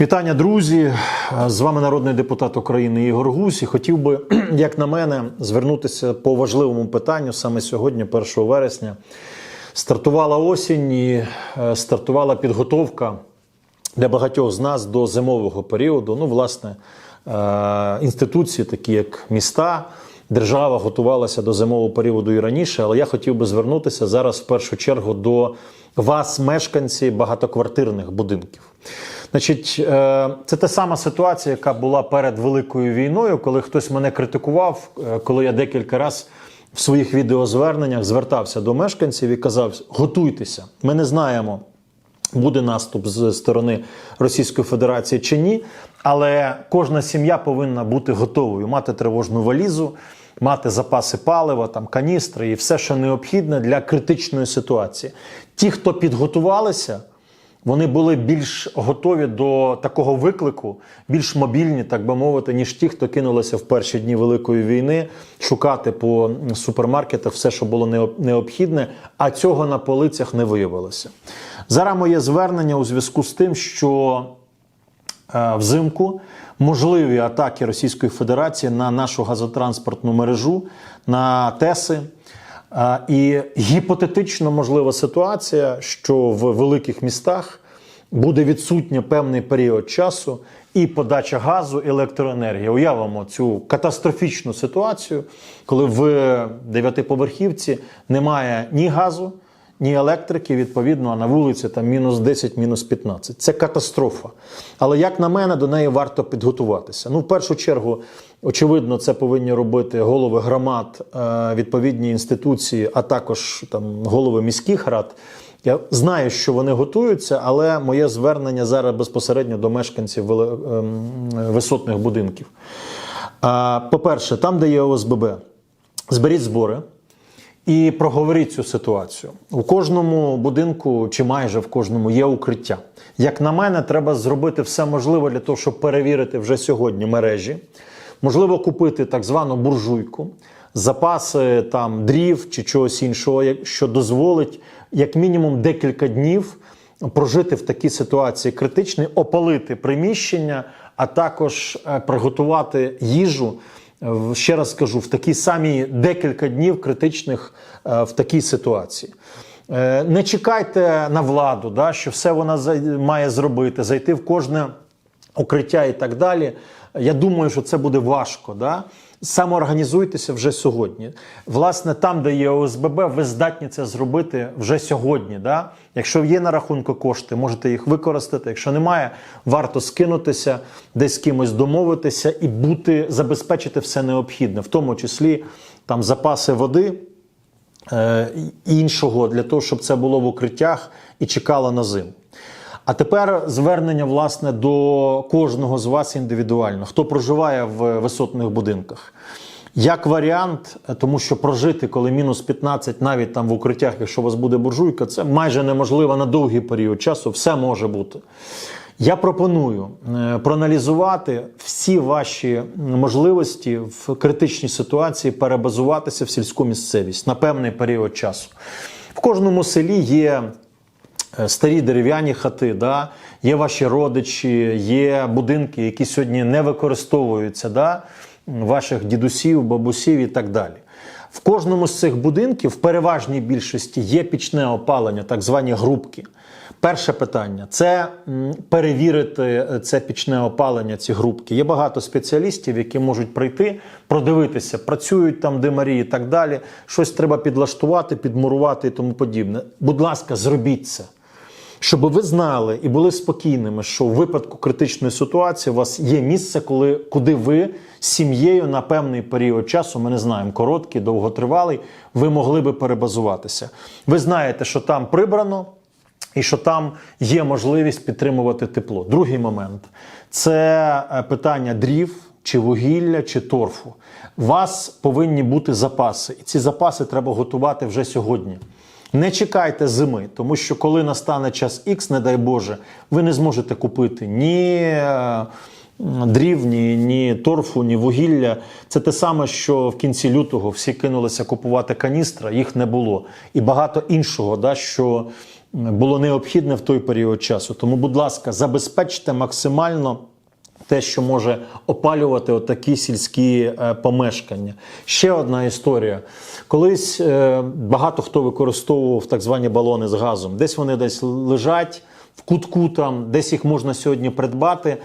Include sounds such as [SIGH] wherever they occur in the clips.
Вітання, друзі! З вами народний депутат України Ігор Гусь. І хотів би, [CLEARS THROAT] як на мене, звернутися по важливому питанню саме сьогодні, 1 вересня. Стартувала осінь і е, стартувала підготовка для багатьох з нас до зимового періоду. Ну, власне, е, інституції, такі як міста, держава готувалася до зимового періоду і раніше, але я хотів би звернутися зараз в першу чергу до вас, мешканці багатоквартирних будинків. Значить, е, це та сама ситуація, яка була перед великою війною, коли хтось мене критикував, е, коли я декілька разів в своїх відеозверненнях звертався до мешканців і казав: готуйтеся, ми не знаємо. Буде наступ з сторони Російської Федерації чи ні, але кожна сім'я повинна бути готовою, мати тривожну валізу, мати запаси палива, там каністри і все, що необхідне для критичної ситуації. Ті, хто підготувалися, вони були більш готові до такого виклику, більш мобільні, так би мовити, ніж ті, хто кинулися в перші дні Великої війни шукати по супермаркетах все, що було необхідне, а цього на полицях не виявилося. Зараз моє звернення у зв'язку з тим, що е, взимку можливі атаки Російської Федерації на нашу газотранспортну мережу, на ТЕСи. І гіпотетично можлива ситуація, що в великих містах буде відсутня певний період часу і подача газу, і електроенергії. Уявимо цю катастрофічну ситуацію, коли в дев'ятиповерхівці немає ні газу, ні електрики, відповідно, а на вулиці там мінус 10, мінус 15. Це катастрофа. Але як на мене, до неї варто підготуватися. Ну, в першу чергу, очевидно, це повинні робити голови громад, е, відповідні інституції, а також там голови міських рад. Я знаю, що вони готуються, але моє звернення зараз безпосередньо до мешканців ем, висотних будинків. По-перше, там, де є ОСББ, зберіть збори і проговоріть цю ситуацію. У кожному будинку, чи майже в кожному, є укриття. Як на мене, треба зробити все можливе для того, щоб перевірити вже сьогодні мережі. Можливо, купити так звану буржуйку, запаси там дрів чи чогось іншого, що дозволить як мінімум декілька днів прожити в такій ситуації критичній, опалити приміщення, а також е, приготувати їжу. Ще раз скажу, в такі самі декілька днів критичних е, в такій ситуації. Е, Не чекайте на владу, да, що все вона має зробити, зайти в кожне укриття і так далі. Я думаю, що це буде важко. Да? Самоорганізуйтеся вже сьогодні. Власне, там, де є ОСББ, ви здатні це зробити вже сьогодні. Да? Якщо є на рахунку кошти, можете їх використати. Якщо немає, варто скинутися, десь з кимось домовитися і бути, забезпечити все необхідне, в тому числі там запаси води. е, іншого для того, щоб це було в укриттях і чекало на зиму. А тепер звернення власне до кожного з вас індивідуально, хто проживає в висотних будинках. Як варіант, тому що прожити, коли мінус 15, навіть там в укриттях, якщо у вас буде буржуйка, це майже неможливо на довгий період часу, все може бути. Я пропоную е, проаналізувати всі ваші можливості в критичній ситуації перебазуватися в сільську місцевість на певний період часу. В кожному селі є старі дерев'яні хати, да? є ваші родичі, є будинки, які сьогодні не використовуються, да? ваших дідусів, бабусів і так далі. В кожному з цих будинків, в переважній більшості, є пічне опалення, так звані грубки. Перше питання це перевірити е, це пічне опалення, ці грубки. Є багато спеціалістів, які можуть прийти, продивитися, працюють там димарі і так далі. Щось треба підлаштувати, підмурувати і тому подібне. Будь ласка, зробіть це. Щоб ви знали і були спокійними, що в випадку критичної ситуації у вас є місце, коли, куди ви з сім'єю на певний період часу, ми не знаємо, короткий, довготривалий, ви могли би перебазуватися. Ви знаєте, що там прибрано, і що там є можливість підтримувати тепло. Другий момент це е, питання дрів. Чи вугілля, чи торфу. У вас повинні бути запаси, і ці запаси треба готувати вже сьогодні. Не чекайте зими, тому що коли настане час X, не дай Боже, ви не зможете купити ні е, дрів, ні, ні торфу, ні вугілля. Це те саме, що в кінці лютого всі кинулися купувати каністра, їх не було. І багато іншого, да, що було необхідне в той період часу. Тому, будь ласка, забезпечте максимально. Те, що може опалювати отакі сільські е, помешкання. Ще одна історія. Колись е, багато хто використовував так звані балони з газом. Десь вони десь лежать в кутку, там, десь їх можна сьогодні придбати.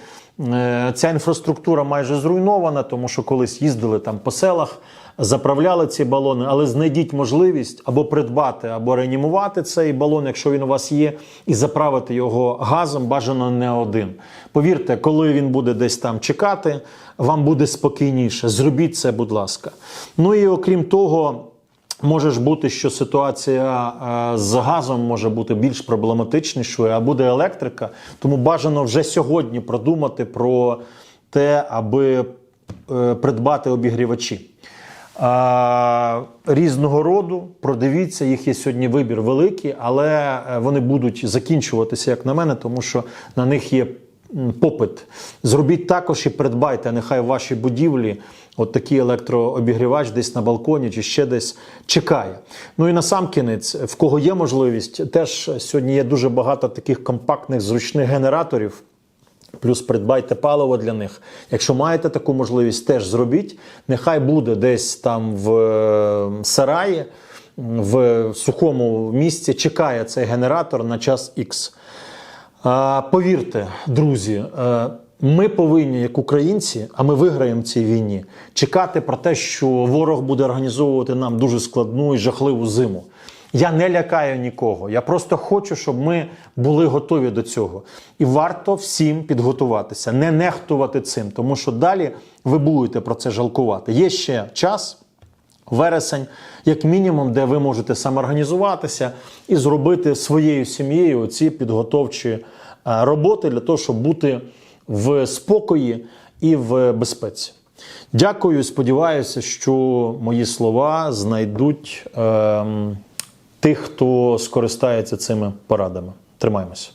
Е, ця інфраструктура майже зруйнована, тому що колись їздили там по селах, заправляли ці балони, але знайдіть можливість або придбати, або реанімувати цей балон, якщо він у вас є, і заправити його газом, бажано не один. Повірте, коли він буде десь там чекати, вам буде спокійніше. Зробіть це, будь ласка. Ну і окрім того. Може ж бути, що ситуація е, з газом може бути більш проблематичнішою, а буде електрика. Тому бажано вже сьогодні продумати про те, аби е, придбати обігрівачі. Різного роду, продивіться, їх є сьогодні вибір великий, але е, вони будуть закінчуватися, як на мене, тому що на них є попит. Зробіть також і придбайте, нехай в вашій будівлі от такий електрообігрівач десь на балконі чи ще десь чекає. Ну і на сам кінець, в кого є можливість, теж сьогодні є дуже багато таких компактних зручних генераторів. Плюс придбайте паливо для них. Якщо маєте таку можливість, теж зробіть. Нехай буде десь там в е, сараї, в сухому місці, чекає цей генератор на час X. Повірте, друзі, е, ми повинні, як українці, а ми виграємо цій війні, чекати про те, що ворог буде організовувати нам дуже складну і жахливу зиму. Я не лякаю нікого. Я просто хочу, щоб ми були готові до цього. І варто всім підготуватися, не нехтувати цим, тому що далі ви будете про це жалкувати. Є ще час вересень, як мінімум, де ви можете самоорганізуватися і зробити своєю сім'єю ці підготовчі е, роботи для того, щоб бути в спокої і в безпеці. Дякую, сподіваюся, що мої слова знайдуть ем, тих, хто скористається цими порадами. Тримаємося.